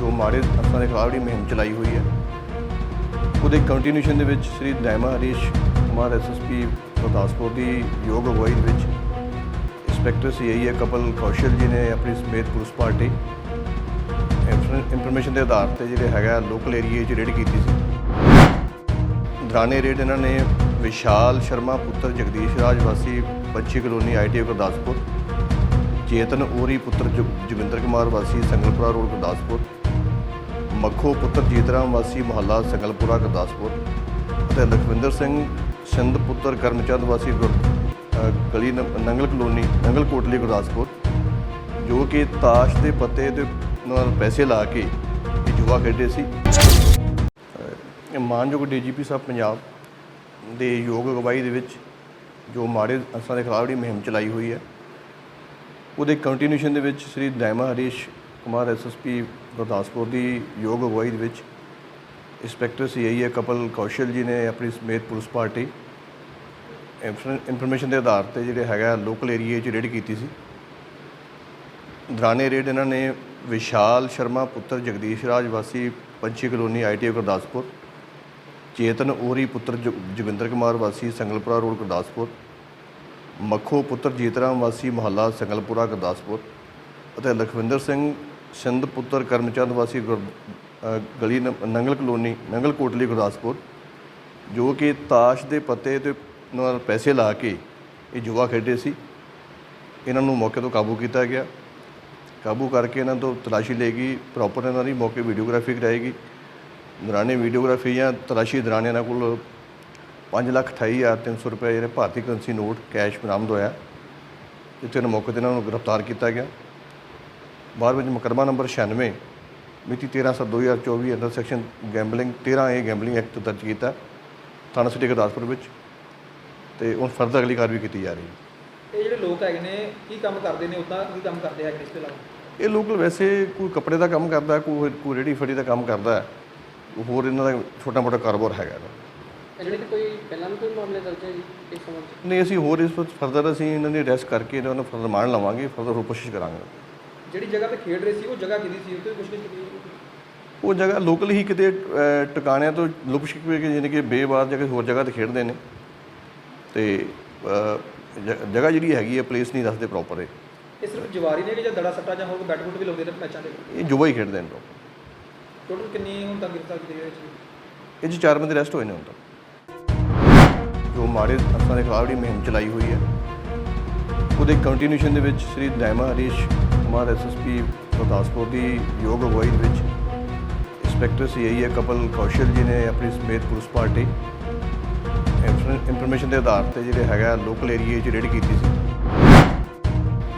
ਜੋ ਮਾੜੇ ਅਨਸਰਾਂ ਦੇ ਖਿਲਾਫ ਜਿਹੜੀ ਮੁਹਿੰਮ ਚਲਾਈ ਹੋਈ ਹੈ। ਉਹਦੇ ਕੰਟੀਨਿਊਸ਼ਨ ਦੇ ਵਿੱਚ ਸ੍ਰੀ ਦੈਮਾ ਹਰੀਸ਼ ਕੁਮਾਰ ਐਸਐਸਪੀ ਗੁਰਦਾਸਪੁਰ ਦੀ ਯੋਗ ਅਗਵਾਈ ਦੇ ਵਿੱਚ ਇੰਸਪੈਕਟਰ ਸੀਆਈਏ ਹੈ ਕਪਲ ਕੌਸ਼ਲ ਜੀ ਨੇ ਆਪਣੀ ਸਮੇਤ ਪੁਲਿਸ ਪਾਰਟੀ ਇਨਫੋਰਮੇਸ਼ਨ ਦੇ ਆਧਾਰ ਤੇ ਜਿਹੜੇ ਹੈਗਾ ਲੋਕਲ ਏਰੀਏ 'ਚ ਰੇਡ ਕੀਤੀ ਸੀ। ਦੌਰਾਨੇ ਰੇਡ ਇਹਨਾਂ ਨੇ ਵਿਸ਼ਾਲ ਸ਼ਰਮਾ ਪੁੱਤਰ ਜਗਦੀਸ਼ ਰਾਜ ਵਾਸੀ ਬੱਚੀ ਕਲੋਨੀ ਆਈਟੀ ਗੁਰਦਾਸਪੁਰ, ਚੇਤਨ ਓਰੀ ਪੁੱਤਰ ਜਗ- ਜੋਗਿੰਦਰ ਕੁਮਾਰ ਵਾਸੀ ਸੰਗਲਪੁਰਾ ਰੋਡ ਗੁਰਦਾਸਪੁਰ ਮੱਖੋ ਪੁੱਤਰ ਜੀਤਰਾਮ ਵਾਸੀ ਮੁਹੱਲਾ ਸੰਗਲਪੁਰਾ, ਗੁਰਦਾਸਪੁਰ ਅਤੇ ਲਖਵਿੰਦਰ ਸਿੰਘ ਸਿੰਧ ਪੁੱਤਰ ਕਰਮਚੰਦ ਵਾਸੀ ਗੁਰ- ਗਲੀ ਨੰਗਲ ਕਲੋਨੀ, ਨੰਗਲ ਕੋਟਲੀ, ਗੁਰਦਾਸਪੁਰ, ਜੋ ਕਿ ਤਾਸ਼ ਦੇ ਪੱਤੇ ਤੇ ਨਾਲ ਪੈਸੇ ਲਾ ਕੇ ਇਹ ਖੇਡੇ ਸੀ। ਇਹ ਮਾਨਯੋਗ ਡੀਜੀਪੀ ਸਾਹਿਬ ਪੰਜਾਬ ਦੇ ਯੋਗ ਅਗਵਾਈ ਦੇ ਵਿੱਚ ਜੋ ਮਾੜੇ ਅਨਸਰਾਂ ਦੇ ਖਿਲਾਫ ਜਿਹੜੀ ਮੁਹਿੰਮ ਚਲਾਈ ਹੋਈ ਹੈ, ਉਹਦੇ ਕੰਟੀਨਿਊਸ਼ਨ ਦੇ ਵਿੱਚ ਸ੍ਰੀ ਦੈਮਾ ਹਰੀਸ਼ ਕੁਮਾਰ ਐਸਐਸਪੀ ਗੁਰਦਾਸਪੁਰ ਦੀ ਯੋਗ ਅਗਵਾਈ ਦੇ ਵਿੱਚ inspector CIA couple Kaushal ji ਨੇ ਆਪਣੀ ਸਮੇਤ ਪੁਲਿਸ ਪਾਰਟੀ ਇਨਫੋਰਮੇਸ਼ਨ ਦੇ ਆਧਾਰ ਤੇ ਜਿਹੜੇ ਹੈਗਾ ਲੋਕਲ ਏਰੀਏ 'ਚ ਰੇਡ ਕੀਤੀ ਸੀ। ਦੌਰਾਨੇ ਰੇਡ ਇਹਨਾਂ ਨੇ ਵਿਸ਼ਾਲ ਸ਼ਰਮਾ ਪੁੱਤਰ ਜਗਦੀਸ਼ ਰਾਜ ਵਾਸੀ ਪੰਛੀ ਕਲੋਨੀ ਆਈਟੀ ਗੁਰਦਾਸਪੁਰ, ਚੇਤਨ ਓਰੀ ਪੁੱਤਰ ਜੋ- ਜੋਗਿੰਦਰ ਕੁਮਾਰ ਵਾਸੀ ਸੰਗਲਪੁਰਾ ਰੋਡ ਗੁਰਦਾਸਪੁਰ, ਮੱਖੋ ਪੁੱਤਰ ਜੀਤਰਾਮ ਵਾਸੀ ਮੁਹੱਲਾ ਸੰਗਲਪੁਰਾ ਗੁਰਦਾਸਪੁਰ ਅਤੇ ਲਖਵਿੰਦਰ ਸਿੰਘ ਸਿੰਧ ਪੁੱਤਰ ਕਰਮਚੰਦ ਵਾਸੀ ਗੁਰ- ਗਲੀ ਨੰਗਲ ਕਲੋਨੀ, ਨੰਗਲ ਕੋਟਲੀ ਗੁਰਦਾਸਪੁਰ, ਜੋ ਕਿ ਤਾਸ਼ ਦੇ ਪੱਤੇ ਤੇ ਨਾਲ ਪੈਸੇ ਲਾ ਕੇ ਇਹ ਜੂਆ ਖੇਡੇ ਸੀ। ਇਹਨਾਂ ਨੂੰ ਮੌਕੇ ਤੋਂ ਕਾਬੂ ਕੀਤਾ ਗਿਆ। ਕਾਬੂ ਕਰਕੇ ਇਹਨਾਂ ਤੋਂ ਤਲਾਸ਼ੀ ਲਈ ਗਈ। ਪ੍ਰੋਪਰ ਇਹਨਾਂ ਦੀ ਮੌਕੇ ਵੀਡੀਓਗ੍ਰਾਫੀ ਕਰਾਏਗੀ ਦੌਰਾਨੇ ਵੀਡੀਓਗ੍ਰਾਫੀ ਜਾਂ ਤਲਾਸ਼ੀ ਦੌਰਾਨ ਇਹਨਾਂ ਕੋਲ 528300 ਰੁਪਏ ਜਿਹੜੇ ਭਾਰਤੀ ਕਰੰਸੀ ਨੋਟ ਕੈਸ਼ ਬਰਾਮਦ ਹੋਇਆ। ਜਿੱਥੇ ਇਹਨਾਂ ਮੌਕੇ ਤੇ ਇਹਨਾਂ ਨੂੰ ਗ੍ਰਿਫਤਾਰ ਕੀਤਾ ਗਿਆ। ਬਾਅਦ ਵਿੱਚ ਮੁਕੱਦਮਾ ਨੰਬਰ 96 ਮਿਤੀ 13/7/2024 under section gambling 13 A gambling act ਦਰਜ ਕੀਤਾ ਥਾਣਾ ਸਿਟੀ ਗੁਰਦਾਸਪੁਰ ਵਿੱਚ ਤੇ ਹੁਣ ਫਰਦਰ ਅਗਲੀ ਕਾਰਵਾਈ ਕੀਤੀ ਜਾ ਰਹੀ ਹੈ ਇਹ ਜਿਹੜੇ ਲੋਕ ਹੈਗੇ ਨੇ ਕੀ ਕੰਮ ਕਰਦੇ ਨੇ ਉਦਾਂ ਕੀ ਕੰਮ ਕਰਦੇ ਹੈਗੇ ਇਸ ਤੋਂ ਇਲਾਵਾ ਇਹ ਲੋਕਲ ਵੈਸੇ ਕੋਈ ਕੱਪੜੇ ਦਾ ਕੰਮ ਕਰਦਾ ਹੈ, ਕੋਈ ਕੋਈ ਰੇੜੀ ਫੜੀ ਦਾ ਕੰਮ ਕਰਦਾ ਹੈ ਹੋਰ ਇਹਨਾਂ ਦਾ ਛੋਟਾ ਮੋਟਾ ਕਾਰੋਬਾਰ ਹੈਗਾ ਇਹਦਾ। ਜਿਹੜੇ ਕੋਈ ਪਹਿਲਾਂ ਵੀ ਕੋਈ ਮਾਮਲੇ ਦਰਜ ਹੈ ਜੀ ਇਸ ਸੰਬੰਧ? ਨਹੀਂ ਅਸੀਂ ਹੋਰ ਇਸ ਵਿੱਚ ਫਰਦਰ ਅਸੀਂ ਇਹਨਾਂ ਦੀ ਅਰੈਸਟ ਕਰਕੇ ਇਹਨਾਂ ਨੂੰ ਫਰਦਰ ਮਾਰਨ ਲਵਾਂਗੇ ਫਰਦਰ ਹੋਰ ਕੋਸ਼ਿਸ਼ ਕਰਾਂਗੇ ਜਿਹੜੀ ਜਗ੍ਹਾ ਤੇ ਖੇਡ ਰਹੇ ਸੀ ਉਹ ਜਗ੍ਹਾ ਕਿਹਦੀ ਸੀ? ਉੱਤੇ ਕੁਝ ਨਹੀਂ ਉਹ ਜਗ੍ਹਾ ਲੋਕਲ ਹੀ ਕਿਤੇ ਟਿਕਾਣਿਆਂ ਤੋਂ ਲੁਕ ਛਿਪ ਕੇ ਯਾਨੀ ਕਿ ਬੇਵਾਰ ਜਗ੍ਹਾ ਹੋਰ ਜਗ੍ਹਾ ਤੇ ਖੇਡਦੇ ਨੇ। ਤੇ ਜ- ਜਗ੍ਹਾ ਜਿਹੜੀ ਹੈਗੀ ਹੈ ਪਲੇਸ ਨਹੀਂ ਦੱਸਦੇ ਪ੍ਰੋਪਰ ਇਹ। ਸਿਰਫ ਜਵਾਰੀ ਨੇ ਕਿ ਜਾਂ ਦੜਾ ਸੱਟਾ ਜਾਂ ਹੋਰ ਬੈਟ ਬੁੱਟ ਵੀ ਲਾਉਂਦੇ ਨੇ ਮੈਚਾਂ ਦੇ? ਇਹ ਜੁਆ ਹੀ ਖੇਡਦੇ ਨੇ ਲੋਕ। ਟੋਟਲ ਕਿੰਨੀ ਹੁਣ ਤੱਕ ਗ੍ਰਿਫਤਾਰ ਕੀਤੀ ਹੈ ਜੀ? ਇਹ 'ਚ ਚਾਰ ਬੰਦੇ ਅਰੈਸਟ ਹੋਏ ਨੇ ਹੁਣ ਤੱਕ। ਜੋ ਮਾੜੇ ਅਨਸਰਾਂ ਦੇ ਖਿਲਾਫ ਜਿਹੜੀ ਮੁਹਿੰਮ ਚਲਾਈ ਹੋਈ ਹੈ ਉਹਦੇ ਕੰਟੀਨਿਊਸ਼ਨ ਦੇ ਵਿੱਚ ਸ੍ਰੀ ਦੈਮਾ ਹਰੀਸ਼ ਕੁਮਾਰ ਐਸਐਸਪੀ ਗੁਰਦਾਸਪੁਰ ਦੀ ਯੋਗ ਅਗਵਾਈ ਦੇ ਵਿੱਚ inspector CIA couple Kaushal ji ਨੇ ਆਪਣੀ ਸਮੇਤ ਪੁਲਿਸ ਪਾਰਟੀ। ਇਨਫੋਰਮੇਸ਼ਨ ਦੇ ਆਧਾਰ ਤੇ ਜਿਹੜੇ ਹੈਗਾ ਲੋਕਲ ਏਰੀਏ 'ਚ ਰੇਡ ਕੀਤੀ ਸੀ।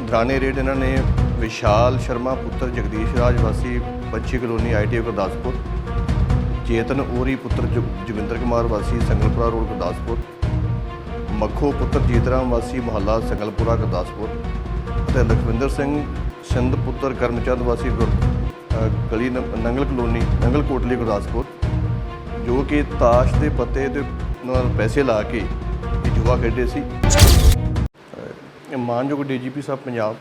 ਦੌਰਾਨੇ ਰੇਡ ਇਹਨਾਂ ਨੇ ਵਿਸ਼ਾਲ ਸ਼ਰਮਾ, ਪੁੱਤਰ ਜਗਦੀਸ਼ ਰਾਜ, ਵਾਸੀ ਬੱਚੀ ਕਲੋਨੀ ਆਈਟੀ ਗੁਰਦਾਸਪੁਰ, ਚੇਤਨ ਓਰੀ, ਪੁੱਤਰ ਜੋਗ- ਜੋਗਿੰਦਰ ਕੁਮਾਰ, ਵਾਸੀ ਸੰਗਲਪੁਰਾ ਰੋਡ, ਗੁਰਦਾਸਪੁਰ, ਮੱਖੋ ਪੁੱਤਰ ਜੀਤਰਾਮ, ਵਾਸੀ ਮੁਹੱਲਾ ਸੰਗਲਪੁਰਾ, ਗੁਰਦਾਸਪੁਰ ਅਤੇ ਲਖਵਿੰਦਰ ਸਿੰਘ ਸਿੰਧ ਪੁੱਤਰ ਕਰਮਚੰਦ ਵਾਸੀ ਗੁਰ- ਗਲੀ ਨੰ- ਨੰਗਲ ਕਲੋਨੀ, ਨੰਗਲ ਕੋਟਲੀ ਗੁਰਦਾਸਪੁਰ, ਜੋ ਕਿ ਤਾਸ਼ ਦੇ ਪੱਤੇ ਤੇ ਨਾਲ ਪੈਸੇ ਲਾ ਕੇ ਇਹ ਜੂਆ ਖੇਡੇ ਸੀ। ਇਹ ਮਾਨਯੋਗ ਡੀਜੀਪੀ ਸਾਹਿਬ ਪੰਜਾਬ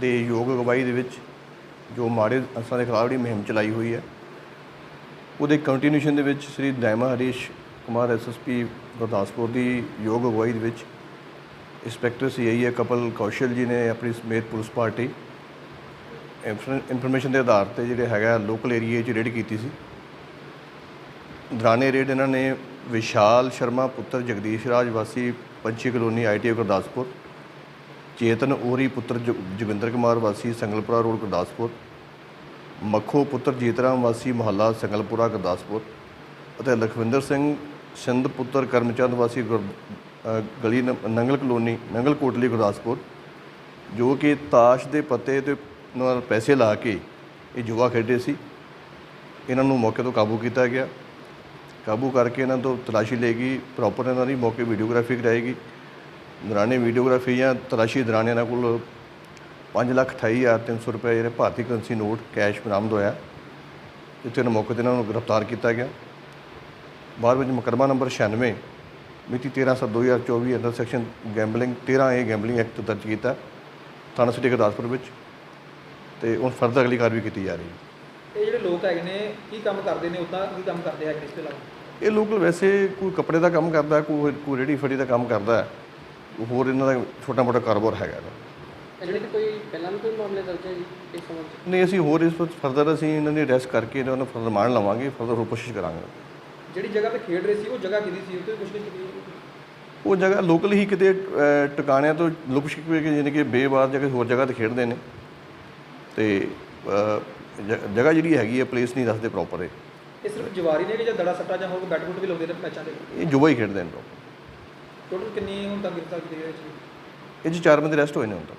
ਦੇ ਯੋਗ ਅਗਵਾਈ ਦੇ ਵਿੱਚ ਜੋ ਮਾੜੇ ਅਨਸਰਾਂ ਦੇ ਖਿਲਾਫ ਜਿਹੜੀ ਮੁਹਿੰਮ ਚਲਾਈ ਹੋਈ ਹੈ, ਉਹਦੇ ਕੰਟੀਨਿਊਸ਼ਨ ਦੇ ਵਿੱਚ ਸ੍ਰੀ ਦੈਮਾ ਹਰੀਸ਼ ਕੁਮਾਰ ਐਸਐਸਪੀ ਗੁਰਦਾਸਪੁਰ ਦੀ ਯੋਗ ਅਗਵਾਈ ਦੇ ਵਿੱਚ inspector CIA couple Kaushal ji ਨੇ ਆਪਣੀ ਸਮੇਤ ਪੁਲਿਸ ਪਾਰਟੀ ਇਨਫੋਰਮੇਸ਼ਨ ਦੇ ਆਧਾਰ ਤੇ ਜਿਹੜੇ ਹੈਗਾ ਲੋਕਲ ਏਰੀਏ 'ਚ ਰੇਡ ਕੀਤੀ ਸੀ। ਦੌਰਾਨੇ ਰੇਡ ਇਹਨਾਂ ਨੇ ਵਿਸ਼ਾਲ ਸ਼ਰਮਾ ਪੁੱਤਰ ਜਗਦੀਸ਼ ਰਾਜ ਵਾਸੀ ਪੰਛੀ ਕਲੋਨੀ ਆਈਟੀ ਗੁਰਦਾਸਪੁਰ, ਚੇਤਨ ਓਰੀ ਪੁੱਤਰ ਜੋ- ਜੋਗਿੰਦਰ ਕੁਮਾਰ ਵਾਸੀ ਸੰਗਲਪੁਰਾ ਰੋਡ ਗੁਰਦਾਸਪੁਰ, ਮੱਖੋ ਪੁੱਤਰ ਜੀਤਰਾਮ ਵਾਸੀ ਮੁਹੱਲਾ ਸੰਗਲਪੁਰਾ ਗੁਰਦਾਸਪੁਰ ਅਤੇ ਲਖਵਿੰਦਰ ਸਿੰਘ ਸਿੰਧ ਪੁੱਤਰ ਕਰਮਚੰਦ ਵਾਸੀ ਗੁਰ- ਗਲੀ ਨੰ- ਨੰਗਲ ਕਲੋਨੀ, ਨੰਗਲ ਕੋਟਲੀ ਗੁਰਦਾਸਪੁਰ, ਜੋ ਕਿ ਤਾਸ਼ ਦੇ ਪੱਤੇ ਤੇ ਨਾਲ ਪੈਸੇ ਲਾ ਕੇ ਇਹ ਜੂਆ ਖੇਡੇ ਸੀ। ਇਹਨਾਂ ਨੂੰ ਮੌਕੇ ਤੋਂ ਕਾਬੂ ਕੀਤਾ ਗਿਆ। ਕਾਬੂ ਕਰਕੇ ਇਹਨਾਂ ਤੋਂ ਤਲਾਸ਼ੀ ਲਏਗੀ ਪ੍ਰੋਪਰ ਇਹਨਾਂ ਦੀ ਮੌਕੇ ਵੀਡੀਓਗ੍ਰਾਫੀ ਕਰਾਏਗੀ ਦੌਰਾਨੇ ਵੀਡੀਓਗ੍ਰਾਫੀ ਜਾਂ ਤਲਾਸ਼ੀ ਦੌਰਾਨ ਇਹਨਾਂ ਕੋਲ 528300 ਰੁਪਏ ਜਿਹੜੇ ਭਾਰਤੀ ਕਰੰਸੀ ਨੋਟ ਕੈਸ਼ ਬਰਾਮਦ ਹੋਇਆ। ਜਿੱਥੇ ਇਹਨਾਂ ਮੌਕੇ ਤੇ ਇਹਨਾਂ ਨੂੰ ਗ੍ਰਿਫਤਾਰ ਕੀਤਾ ਗਿਆ। ਬਾਅਦ ਵਿੱਚ ਮੁਕੱਦਮਾ ਨੰਬਰ 96 ਮਿਤੀ 13/7/2024 under section gambling 13 A gambling act ਦਰਜ ਕੀਤਾ ਥਾਣਾ ਸਿਟੀ ਗੁਰਦਾਸਪੁਰ ਵਿੱਚ ਤੇ ਹੁਣ ਫਰਦਰ ਅਗਲੀ ਕਾਰਵਾਈ ਕੀਤੀ ਜਾ ਰਹੀ ਹੈ। ਇਹ ਜਿਹੜੇ ਲੋਕ ਹੈਗੇ ਨੇ ਕੀ ਕੰਮ ਕਰਦੇ ਨੇ? ਉਦਾਂ ਕੀ ਕੰਮ ਕਰਦੇ ਨੇ ਇਸ ਤੋਂ ਇਲਾਵਾ? ਇਹ ਲੋਕਲ ਵੈਸੇ ਕੋਈ ਕੱਪੜੇ ਦਾ ਕੰਮ ਕਰਦਾ ਕੋਈ ਕੋਈ ਰੇੜੀ ਫੜੀ ਦਾ ਕੰਮ ਕਰਦਾ। ਹੋਰ ਇਹਨਾਂ ਦਾ ਛੋਟਾ ਮੋਟਾ ਕਾਰੋਬਾਰ ਹੈਗਾ ਇਹਦਾ। ਜਿਹੜੇ ਤੇ ਕੋਈ ਪਹਿਲਾਂ ਵੀ ਕੋਈ ਮਾਮਲੇ ਦਰਜ ਹੈ ਜੀ ਇਸ ਸੰਬੰਧ ਨਹੀਂ ਅਸੀਂ ਹੋਰ ਇਸ ਵਿੱਚ ਫਰਦਰ ਅਸੀਂ ਇਹਨਾਂ ਦੀ ਅਰੈਸਟ ਕਰਕੇ ਇਹਨਾਂ ਨੂੰ ਫਰਦਰ ਮਾਰਨ ਲਵਾਂਗੇ ਫਰਦਰ ਹੋਰ ਕੋਸ਼ਿਸ਼ ਕਰਾਂਗੇ। ਜਿਹੜੀ ਜਗ੍ਹਾ ਤੇ ਖੇਡ ਰਹੇ ਸੀ ਉਹ ਜਗ੍ਹਾ ਕਿਹਦੀ ਸੀ? ਉਹ ਤੋਂ ਕੁਝ ਨਹੀਂ ਉਹ ਜਗ੍ਹਾ ਲੋਕਲ ਹੀ ਕਿਤੇ ਅਹ, ਟਿਕਾਣਿਆਂ ਤੋਂ ਲੁਕ ਛਿਪ ਕੇ ਯਾਨੀ ਕਿ ਬੇਵਾਰ ਜਗ੍ਹਾ ਹੋਰ ਜਗ੍ਹਾ ਤੇ ਖੇਡਦੇ ਨੇ। ਤੇ ਅਹ, ਜ- ਜਗ੍ਹਾ ਜਿਹੜੀ ਹੈਗੀ ਹੈ ਪਲੇਸ ਨਹੀਂ ਦੱਸਦੇ ਪ੍ਰੋਪਰ ਇਹ। ਇਹ ਸਿਰਫ ਜਵਾਰੀ ਨੇ ਕਿ ਜਾਂ ਦੜਾ ਸੱਟਾ ਜਾਂ ਹੋਰ ਕੋਈ ਵੀ ਲਾਉਂਦੇ ਨੇ ਮੈਚਾਂ ਦੇ? ਇਹ ਜੁਆ ਹੀ ਖੇਡਦੇ ਨੇ ਲੋਕ ਟੋਟਲ ਕਿੰਨੀ ਹੁਣ ਤੱਕ ਗ੍ਰਿਫਤਾਰ ਕੀਤੇ ਗਏ ਇਸ 'ਚ? ਇਹ 'ਚ ਚਾਰ ਬੰਦੇ ਅਰੈਸਟ ਹੋਏ ਨੇ ਹੁਣ ਤੱਕ।